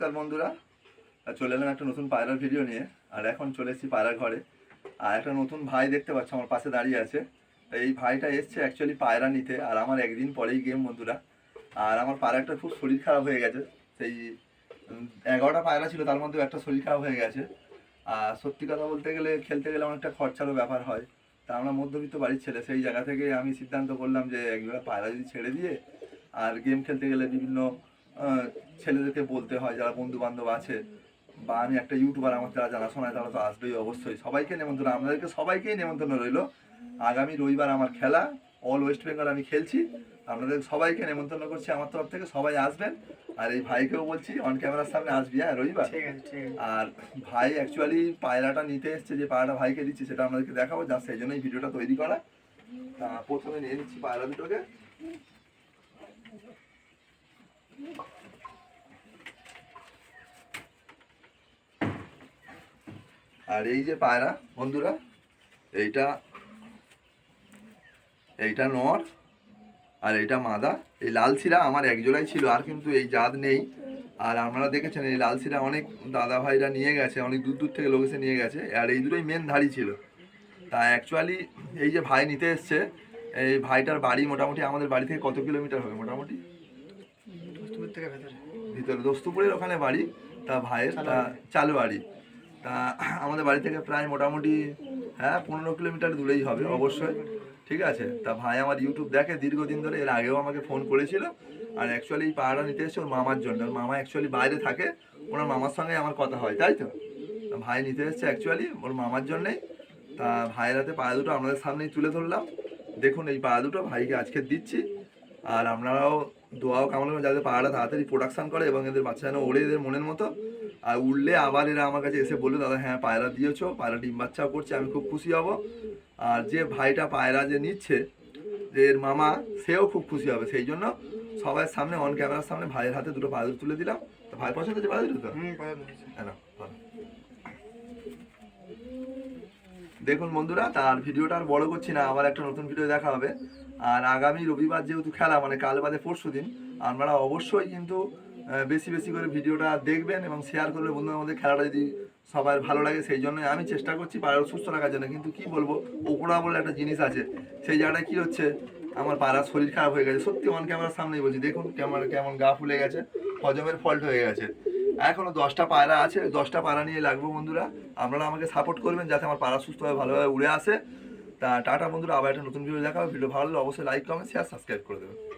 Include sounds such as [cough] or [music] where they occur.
নমস্কার বন্ধুরা। চলে এলাম একটা নতুন পায়রার ভিডিও নিয়ে। আর এখন চলে এসেছি পায়রার ঘরে। আর একটা নতুন ভাই দেখতে পাচ্ছ, আমার পাশে দাঁড়িয়ে আছে। এই ভাইটা এসছে অ্যাকচুয়ালি পায়রা নিতে, আর আমার একদিন পরেই গেম বন্ধুরা। আর আমার পায়রাটা খুব শরীর খারাপ হয়ে গেছে। সেই এগারোটা পায়রা ছিল, তার মধ্যে একটা শরীর খারাপ হয়ে গেছে। আর সত্যি কথা বলতে গেলে, খেলতে গেলে অনেকটা খরচারও ব্যাপার হয়। তা আমরা মধ্যবিত্ত বাড়ির ছেলে, সেই জায়গা থেকে আমি সিদ্ধান্ত করলাম যে একজোড়া পায়রা যদি ছেড়ে দিয়ে, আর গেম খেলতে গেলে বিভিন্ন ছেলেদেরকে বলতে হয় যারা বন্ধু বান্ধব আছে বা আমি একটা ইউটিউবার আমার যারা জানাশোনায় তারা তো আসবেই অবশ্যই। সবাইকে নেমন্তন্ন আপনাদেরকে সবাইকেই নেমন্তন্ন রইল। আগামী রবিবার আমার খেলা অল ওয়েস্ট বেঙ্গল আমি খেলছি। আপনাদের সবাইকে নেমন্তন্ন করছি আমার তরফ থেকে সবাই আসবেন। আর এই ভাইকেও বলছি অন ক্যামেরার সামনে আসবি হ্যাঁ রবিবার? ঠিক আছে আর ভাই অ্যাকচুয়ালি পায়রাটা নিতে এসছে যে পায়রাটা ভাইকে দিচ্ছি সেটা আপনাদেরকে দেখাবো যা সেই জন্যই ভিডিওটা তৈরি করা। প্রথমে নিয়ে নিচ্ছি পায়রা দুটোকে। আর এই যে পায়রা, বন্ধুরা, এইটা এইটা নর আর এইটা মাদা। এই লাল শিরা আমার এক জোড়াই ছিল, আর কিন্তু এই জাত নেই। আর আপনারা দেখেছেন, এই লাল শিরা অনেক দাদা ভাইরা নিয়ে গেছে, অনেক দূর দূর থেকে লোক এসে নিয়ে গেছে। আর এই দুটোই মেন ধাড়ি ছিল। তা অ্যাকচুয়ালি এই যে ভাই নিতে এসছে, এই ভাইটার বাড়ি মোটামুটি আমাদের বাড়ি থেকে কত কিলোমিটার হবে? মোটামুটি থেকে ভেতরে। ভিতরে দোস্তপুরের ওখানে বাড়ি তা ভাইয়ের তা চালু বাড়ি তা [clears throat] আমাদের বাড়ি থেকে প্রায় মোটামুটি হ্যাঁ পনেরো কিলোমিটার দূরেই হবে অবশ্যই ঠিক আছে? তা ভাই আমার ইউটিউব দেখে দীর্ঘদিন ধরে এর আগেও আমাকে ফোন করেছিল আর অ্যাকচুয়ালি এই পাহাড়া নিতে এসেছে ওর মামার জন্য। ওর মামা অ্যাকচুয়ালি বাইরে থাকে ওনার মামার সঙ্গে আমার কথা হয় তাই তো? ভাই নিতে এসেছে অ্যাকচুয়ালি ওর মামার জন্যেই। তা ভাইয়ের হাতে পায়া দুটো আপনাদের সামনেই তুলে ধরলাম। দেখুন এই পায়া দুটো ভাইকে আজকে দিচ্ছি আর আপনারাও দোয়াও কামনা যাদের পাহাড়া তাড়াতাড়ি প্রোডাকশন করে এবং এদের বাচ্চা যেন ওড়ে এদের মনের মতো। আর উঠলে আবার এরা আমার কাছে এসে বলল দাদা হ্যাঁ পায়রা দিয়েছ পায়রা ডিম বাচ্চাও করছে আমি খুব খুশি হব। আর যে ভাইটা পায়রা যে নিচ্ছে যে এর মামা সেও খুব খুশি হবে। সেই জন্য সবাই সামনে অন ক্যামেরার সামনে ভাইয়ের হাতে দুটো পায়রা তুলে দিলাম। তো ভাই পছন্দ হচ্ছে পায়রা দুটো হ্যাঁ, নাও, বলো। দেখুন বন্ধুরা, তার ভিডিওটা আর বড় করছি না, আবার একটা নতুন ভিডিও দেখা হবে। আর আগামী রবিবার যেহেতু খেলা মানে কাল বাদে পরশু দিন, আপনারা অবশ্যই কিন্তু বেশি বেশি করে ভিডিওটা দেখবেন এবং শেয়ার করলে বন্ধুদের মধ্যে খেলাটা যদি সবার ভালো লাগে, সেই জন্যই আমি চেষ্টা করছি পায়রা সুস্থ রাখার জন্য। কিন্তু কি বলব ওপরা বলে একটা জিনিস আছে, সেই জায়গাটায় কি হচ্ছে, আমার পায়রার শরীর খারাপ হয়ে গেছে। সত্যি অন ক্যামেরার সামনেই বলছি, দেখুন, ক্যামেরা কেমন গা ফুলে গেছে, হজমের ফল্ট হয়ে গেছে। এখনও দশটা পায়রা আছে দশটা পায়রা নিয়ে লাগবো বন্ধুরা। আপনারা আমাকে সাপোর্ট করবেন যাতে আমার পায়রা সুস্থভাবে ভালোভাবে উড়ে আসে। তা টাটা বন্ধুরা, আবার একটা নতুন ভিডিও দেখাবে। ভিডিও ভালো লাগলে অবশ্যই লাইক কমেন্ট শেয়ার সাবস্ক্রাইব করে দেবেন।